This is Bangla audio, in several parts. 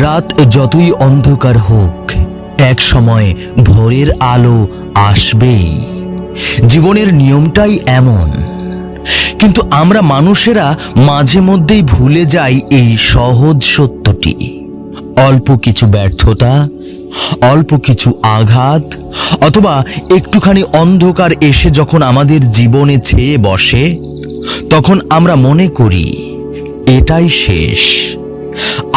রাত যতই অন্ধকার হোক, এক সময় ভোরের আলো আসবেই। জীবনের নিয়মটাই এমন। কিন্তু আমরা মানুষেরা মাঝে মধ্যেই ভুলে যাই এই সহজ সত্যটি। অল্প কিছু ব্যর্থতা, অল্প কিছু আঘাত, অথবা একটুখানি অন্ধকার এসে যখন আমাদের জীবনে ছেয়ে বসে, তখন আমরা মনে করি, এটাই শেষ।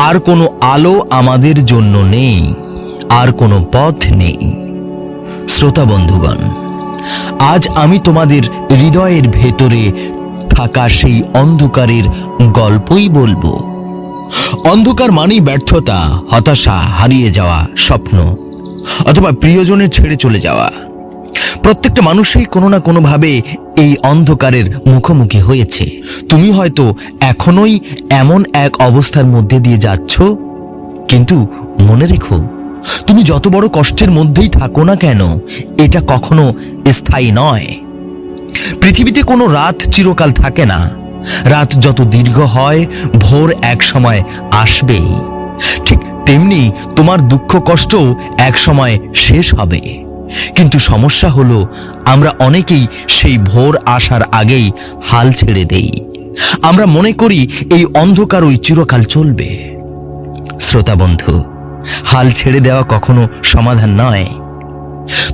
আর কোনো আলো আমাদের জন্য নেই, আর কোনো পথ নেই। শ্রোতা বন্ধুগণ, আজ আমি তোমাদের হৃদয়ের ভেতরে থাকা সেই অন্ধকারের গল্পই বলব। অন্ধকার মানেই ব্যর্থতা, হতাশা, হারিয়ে যাওয়া স্বপ্ন, অথবা প্রিয়জনের ছেড়ে চলে যাওয়া। প্রত্যেকটা মানুষই কোনো না কোনোভাবে এই অন্ধকারের মুখোমুখি হয়েছে। তুমি হয়তো এখনোই এমন এক অবস্থার মধ্যে দিয়ে যাচ্ছ, কিন্তু মনে রেখো, তুমি যত বড় কষ্টের মধ্যেই থাকো না কেন, এটা কখনো স্থায়ী নয়। পৃথিবীতে কোনো রাত চিরকাল থাকে না। রাত যত দীর্ঘ হয়, ভোর এক সময় আসবেই। ঠিক তেমনি তোমার দুঃখ কষ্টও এক সময় শেষ হবে। কিন্তু সমস্যা হলো, আমরা অনেকেই সেই ভোর আসার আগেই হাল ছেড়ে দেই। আমরা মনে করি এই অন্ধকার ওই চিরকাল চলবে। শ্রোতা বন্ধু, হাল ছেড়ে দেওয়া কখনো সমাধান নয়।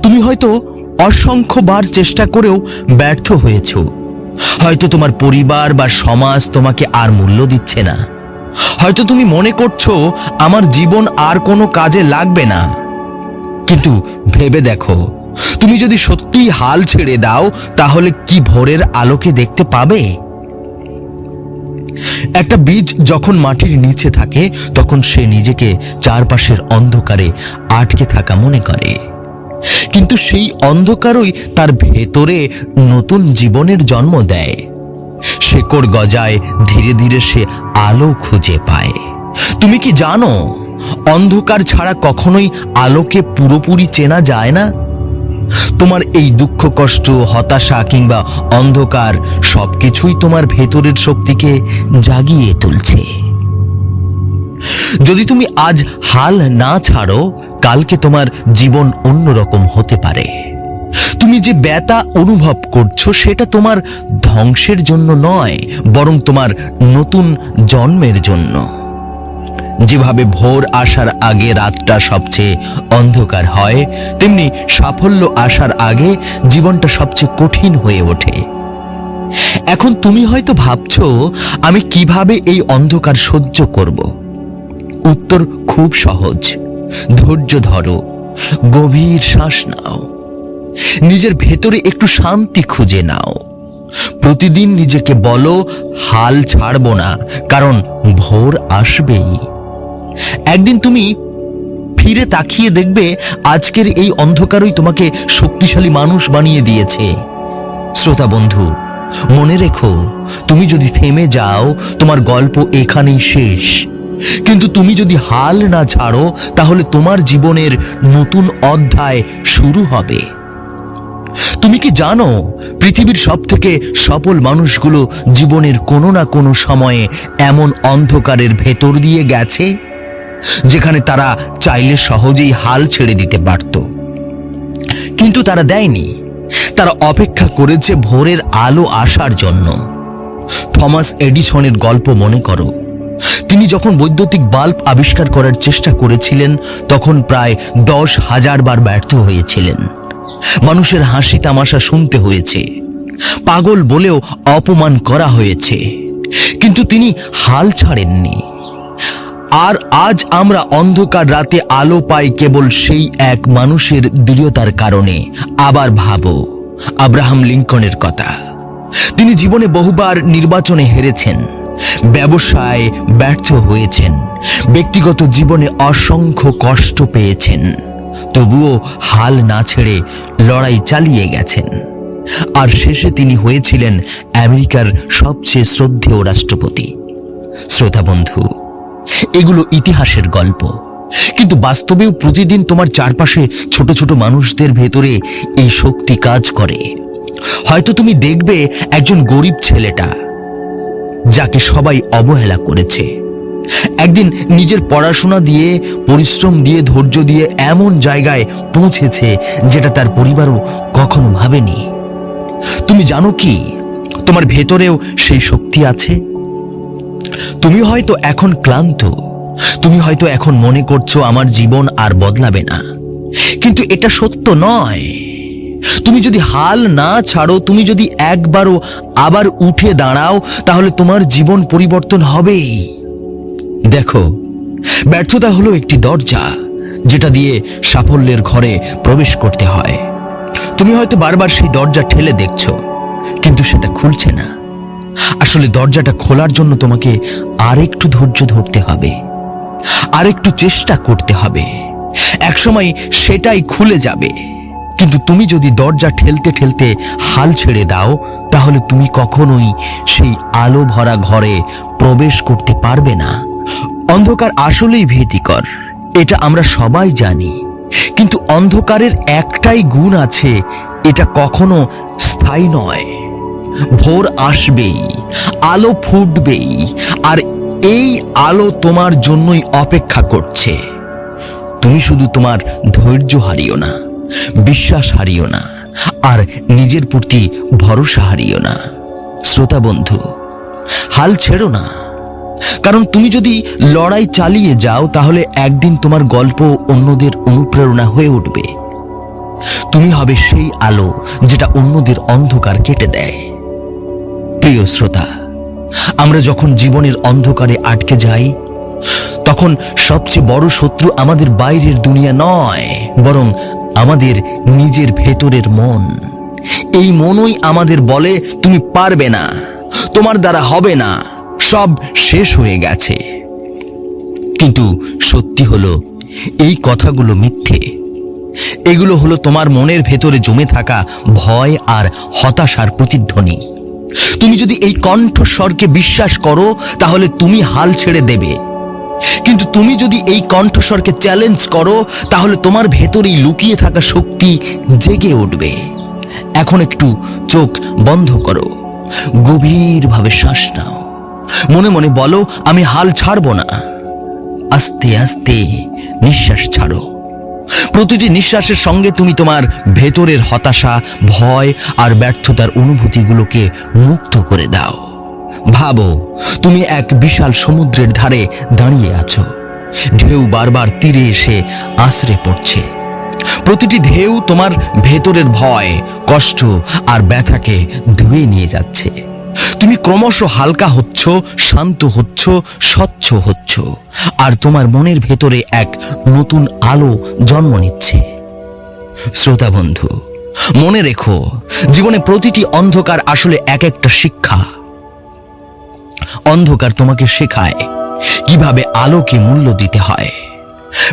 তুমি হয়তো অসংখ্যবার চেষ্টা করেও ব্যর্থ হয়েছ। হয়তো তোমার পরিবার বা সমাজ তোমাকে আর মূল্য দিচ্ছে না। হয়তো তুমি মনে করছ, আমার জীবন আর কোনো কাজে লাগবে না। কিন্তু ভেবে দেখো, তুমি যদি সত্যিই হাল ছেড়ে দাও, তাহলে কি ভোরের আলোকে দেখতে পাবে? একটা বীজ যখন মাটির নিচে থাকে, তখন সে নিজেকে চারপাশের অন্ধকারে আটকে থাকা মনে করে। কিন্তু সেই অন্ধকারই তার ভেতরে নতুন জীবনের জন্ম দেয়। শেকড় গজায় ধীরে ধীরে সে আলো খুঁজে পায়। তুমি কি জানো? অন্ধকার ছাড়া কখনোই আলোকে পুরোপুরি চেনা যায় না। তোমার এই দুঃখ, কষ্ট, হতাশা কিংবা অন্ধকার সবকিছুই তোমার ভেতরের শক্তিকে জাগিয়ে তুলছে। যদি তুমি আজ হাল না ছাড়ো, কালকে তোমার জীবন অন্যরকম হতে পারে। তুমি যে ব্যথা অনুভব করছ, সেটা তোমার ধ্বংসের জন্য নয়, বরং তোমার নতুন জন্মের জন্য। যেভাবে ভোর আসার আগে রাতটা সবচেয়ে অন্ধকার হয়, তেমনি সাফল্য আসার আগে জীবনটা সবচেয়ে কঠিন হয়ে ওঠে। এখন তুমি হয়তো ভাবছ, আমি কীভাবে এই অন্ধকার সহ্য করব? উত্তর খুব সহজ। ধৈর্য ধরো, গভীর শ্বাস নাও। নিজের ভেতরে একটু শান্তি খুঁজে নাও। প্রতিদিন নিজেকে বলো, হাল ছাড়বো না, কারণ ভোর আসবেই। একদিন তুমি ফিরে তাকিয়ে দেখবে আজকের এই অন্ধকারই তোমাকে শক্তিশালী মানুষ বানিয়ে দিয়েছে। শ্রোতা বন্ধু, মনে রেখো, তুমি যদি থেমে যাও, তোমার গল্প এখানেই শেষ। কিন্তু তুমি যদি হাল না ছাড়ো, তাহলে তোমার জীবনের নতুন অধ্যায় শুরু হবে। তুমি কি জানো, পৃথিবীর সব থেকে সফল মানুষগুলো জীবনের কোনো না কোনো সময়ে এমন অন্ধকারের ভেতর দিয়ে গেছে? যেখানে তারা চাইলে সহজেই হাল ছেড়ে দিতে পারত। কিন্তু তারা দেয়নি। তারা অপেক্ষা করেছে ভোরের আলো আসার জন্য। থমাস এডিসনের গল্প মনে করো। তিনি যখন বৈদ্যুতিক বাল্ব আবিষ্কার করার চেষ্টা করেছিলেন, তখন প্রায় দশ হাজার বার ব্যর্থ হয়েছিলেন। মানুষের হাসি তামাশা শুনতে হয়েছে। পাগল বলেও অপমান করা হয়েছে। কিন্তু তিনি হাল ছাড়েননি। আর আজ আমরা অন্ধকার রাতে আলো পাই কেবল সেই এক মানুষের দৃঢ়তার কারণে। আবার ভাবো, আব্রাহাম লিঙ্কনের কথা। তিনি জীবনে বহুবার নির্বাচনে হেরেছেন, ব্যবসায় ব্যর্থ হয়েছেন, ব্যক্তিগত জীবনে অসংখ্য কষ্ট পেয়েছেন, তবুও হাল না ছেড়ে লড়াই চালিয়ে গেছেন। আর শেষে তিনি হয়েছিলেন আমেরিকার সবচেয়ে শ্রদ্ধেয় রাষ্ট্রপতি। শ্রোতা বন্ধু এগুলো ইতিহাসের গল্প। কিন্তু বাস্তবেও প্রতিদিন তোমার চারপাশে ছোট ছোট মানুষদের ভেতরে এই শক্তি কাজ করে। হয়তো তুমি দেখবে একজন গরিব ছেলেটা, যাকে সবাই অবহেলা করেছে। একদিন নিজের পড়াশোনা দিয়ে, পরিশ্রম দিয়ে, ধৈর্য দিয়ে এমন জায়গায় পৌঁছেছে যেটা তার পরিবারও কখনো ভাবেনি। তুমি জানো কি? তোমার ভেতরেও সেই শক্তি আছে? তুমি হয়তো এখন ক্লান্ত। তুমি হয়তো এখন মনে করছ আমার জীবন আর বদলাবে না। কিন্তু এটা সত্য নয়। তুমি যদি হাল না ছাড়ো, তুমি যদি একবারও আবার উঠে দাঁড়াও, তাহলে তোমার জীবন পরিবর্তন হবেই। দেখো, ব্যর্থতা হলো একটি দরজা, যেটা দিয়ে সাফল্যের ঘরে প্রবেশ করতে হয়। তুমি হয়তো বারবার সেই দরজা ঠেলে দেখছ, কিন্তু সেটা খুলছে না। আসলে দরজাটা খোলার জন্য তোমাকে আরেকটু ধৈর্য ধরতে হবে। আরেকটু চেষ্টা করতে হবে। একসময় সেটাই খুলে যাবে। কিন্তু তুমি যদি দরজা ঠেলতে ঠেলতে হাল ছেড়ে দাও, তাহলে তুমি কখনোই সেই আলো ভরা ঘরে প্রবেশ করতে পারবে না। অন্ধকার আসলেই ভীতিকর, এটা আমরা সবাই জানি। কিন্তু অন্ধকারের একটাই গুণ আছে, এটা কখনো স্থায়ী নয়। ভোর আসবেই, আলো ফুটবেই, আর এই আলো তোমার জন্যই অপেক্ষা করছে। তুমি শুধু তোমার ধৈর্য হারিও না, বিশ্বাস হারিও না, আর নিজের প্রতি ভরসা হারিও না। শ্রোতা বন্ধু, হাল ছেড়ো না। কারণ তুমি যদি লড়াই চালিয়ে যাও, তাহলে একদিন তোমার গল্প অন্যদের অনুপ্রেরণা হয়ে উঠবে। তুমি হবে সেই আলো যেটা অন্যদের অন্ধকার কেটে দেয়। প্রিয় শ্রোতা, আমরা যখন জীবনের অন্ধকারে আটকে যাই, তখন সবচেয়ে বড় শত্রু আমাদের বাইরের দুনিয়া নয়, বরং আমাদের নিজের ভেতরের মন। এই মনই আমাদের বলে, তুমি পারবে না, তোমার দ্বারা হবে না, সব শেষ হয়ে গেছে। কিন্তু সত্যি হলো, এই কথাগুলো মিথ্যে। এগুলো হলো তোমার মনের ভেতরে জমে থাকা ভয় আর হতাশার প্রতিধ্বনি। তুমি যদি এই কণ্ঠস্বরকে বিশ্বাস করো, তাহলে তুমি হাল ছেড়ে দেবে। কিন্তু তুমি যদি এই কণ্ঠস্বরকে চ্যালেঞ্জ করো, তাহলে তোমার ভেতরেই লুকিয়ে থাকা শক্তি জেগে উঠবে। এখন একটু চোখ বন্ধ করো। গভীরভাবে শ্বাস নাও। মনে মনে বলো, আমি হাল ছাড়বো না। আস্তে আস্তে নিঃশ্বাস ছাড়ো। প্রতিটি নিঃশ্বাসের সঙ্গে তুমি তোমার ভেতরের হতাশা, ভয় আর ব্যর্থতার অনুভূতিগুলোকে মুক্ত করে দাও। ভাবো, তুমি এক বিশাল সমুদ্রের ধারে দাঁড়িয়ে আছো। ঢেউ বারবার তীরে এসে আশ্রে পড়ছে। প্রতিটি ঢেউ তোমার ভেতরের ভয়, কষ্ট আর ব্যথাকে ধুয়ে নিয়ে যাচ্ছে। তুমি ক্রমশ হালকা হচ্ছ, শান্ত হচ্ছ, স্বচ্ছ হচ্ছ। আর তোমার মনের ভেতরে এক নতুন আলো জন্ম নিচ্ছে। শ্রোতা বন্ধু, মনে রেখো, জীবনে প্রতিটি অন্ধকার আসলে এক একটা শিক্ষা। অন্ধকার তোমাকে শেখায় কীভাবে আলোকে মূল্য দিতে হয়।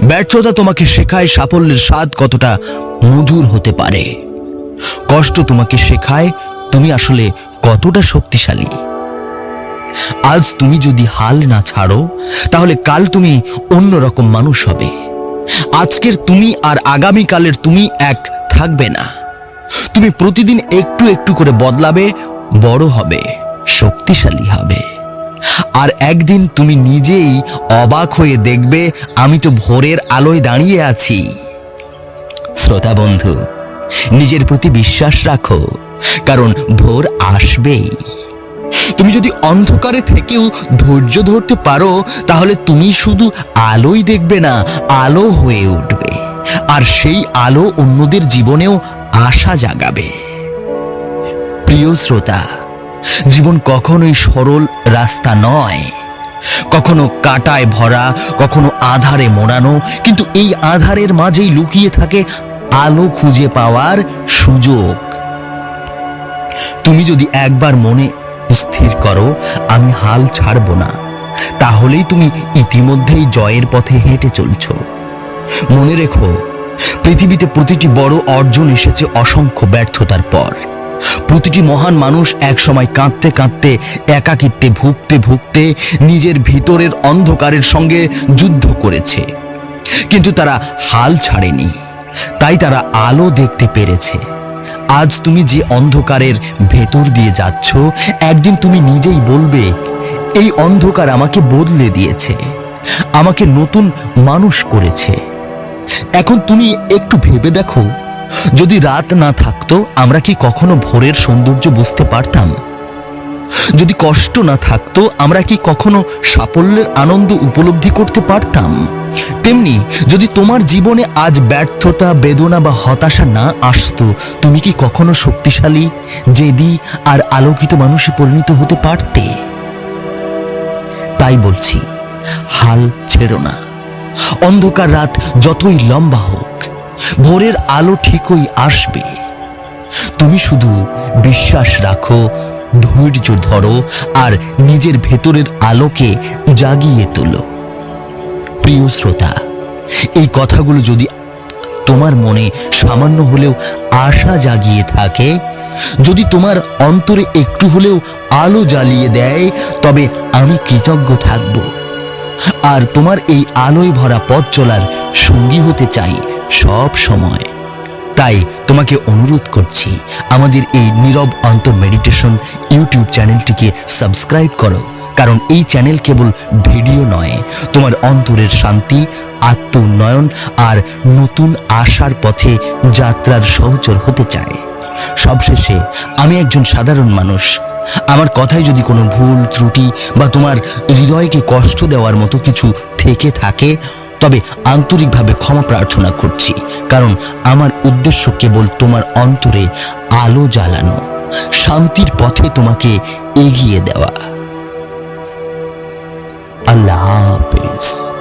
ব্যর্থতা তোমাকে শেখায় সাফল্যের স্বাদ কতটা মধুর হতে পারে। কষ্ট তোমাকে শেখায় তুমি আসলে কতটা শক্তিশালী। আজ তুমি যদি হাল না ছাড়ো, তাহলে কাল তুমি অন্যরকম মানুষ হবে। আজকের তুমি আর আগামীকালের তুমি এক থাকবে না। তুমি প্রতিদিন একটু একটু করে বদলাবে, বড় হবে, শক্তিশালী হবে। আর একদিন তুমি নিজেই অবাক হয়ে দেখবে, আমি তো ভোরের আলোয় দাঁড়িয়ে আছি। শ্রোতা বন্ধু, নিজের প্রতি বিশ্বাস রাখো। কারণ ভোর আসবেই। তুমি যদি অন্ধকারে থেকেও ধৈর্য ধরতে পারো, তাহলে তুমি শুধু আলোই দেখবে না, আলো হয়ে উঠবে। আর সেই আলো অন্যদের জীবনেও আশা জাগাবে। প্রিয় শ্রোতা, জীবন কখনোই সরল রাস্তা নয়। কখনো কাটায় ভরা, কখনো আধারে মোড়ানো, কিন্তু এই আধারের মাঝেই লুকিয়ে থাকে আলো খুঁজে পাওয়ার সুযোগ। তুমি যদি একবার মনে স্থির করো, আমি হাল ছাড়বো না। তাহলেই তুমি ইতিমধ্যেই জয়ের পথে হেঁটে চলছো। মনে রেখো, পৃথিবীতে প্রতিটি বড় অর্জন এসেছে অসংখ্য ব্যর্থতার পর। প্রতিটি মহান মানুষ একসময় কাঁদতে কাঁদতে, একাকিত্বে ভুগতে ভুগতে নিজের ভিতরের অন্ধকারের সঙ্গে যুদ্ধ করেছে। কিন্তু তারা হাল ছাড়েনি। তাই তারা আলো দেখতে পেরেছে। আজ তুমি যে অন্ধকারের ভেতর দিয়ে যাচ্ছ, একদিন তুমি নিজেই বলবে, এই অন্ধকার আমাকে বদলে দিয়েছে, আমাকে নতুন মানুষ করেছে। এখন তুমি একটু ভেবে দেখো, যদি রাত না থাকতো, আমরা কি কখনো ভোরের সৌন্দর্য বুঝতে পারতাম? যদি কষ্ট না থাকতো, আমরা কি কখনো সাফল্যের আনন্দ উপলব্ধি করতে পারতাম? তেমনি, যদি তোমার জীবনে আজ ব্যর্থতা, বেদনা বা হতাশা না আসতো, তুমি কি কখনো শক্তিশালী, জেদি আর আলোকিত মানুষে পরিণত হতে পারতে? তাই বলছি, হাল ছেড়ো না। অন্ধকার রাত যতই লম্বা হোক, ভোরের আলো ঠিকই আসবে। তুমি শুধু বিশ্বাস রাখো ধৈর্য ধরো আর নিজের ভেতরের আলোকে জাগিয়ে তোলো। প্রিয় শ্রোতা, এই কথাগুলো যদি তোমার মনে সামান্য হলেও আশা জাগিয়ে থাকে, যদি তোমার অন্তরে একটু হলেও আলো জ্বালিয়ে দেয়, তবে আমি কৃতজ্ঞ থাকব। আর তোমার এই আলোয় ভরা পথ চলার সঙ্গী হতে চাই সব সময়। তাই তোমাকে অনুরোধ করছি, আমাদের এই নীরব অন্তর মেডিটেশন ইউটিউব চ্যানেলটিকে সাবস্ক্রাইব করো, কারণ এই চ্যানেল কেবল ভিডিও নয়, তোমার অন্তরের শান্তি আত্ম উন্নয়ন আর নতুন আশার পথে যাত্রার সহচর হতে চায়। সবশেষে, আমি একজন সাধারণ মানুষ। আমার কথায় যদি কোনো ভুল, ত্রুটি বা তোমার হৃদয়কে কষ্ট দেওয়ার মতো কিছু থেকে থাকে তবে আন্তরিকভাবে ক্ষমা প্রার্থনা করছি, কারণ আমার উদ্দেশ্য কেবল তোমার অন্তরে আলো জ্বালানো, শান্তির পথে তোমাকে এগিয়ে দেওয়া। আল্লাহ হাফেজ।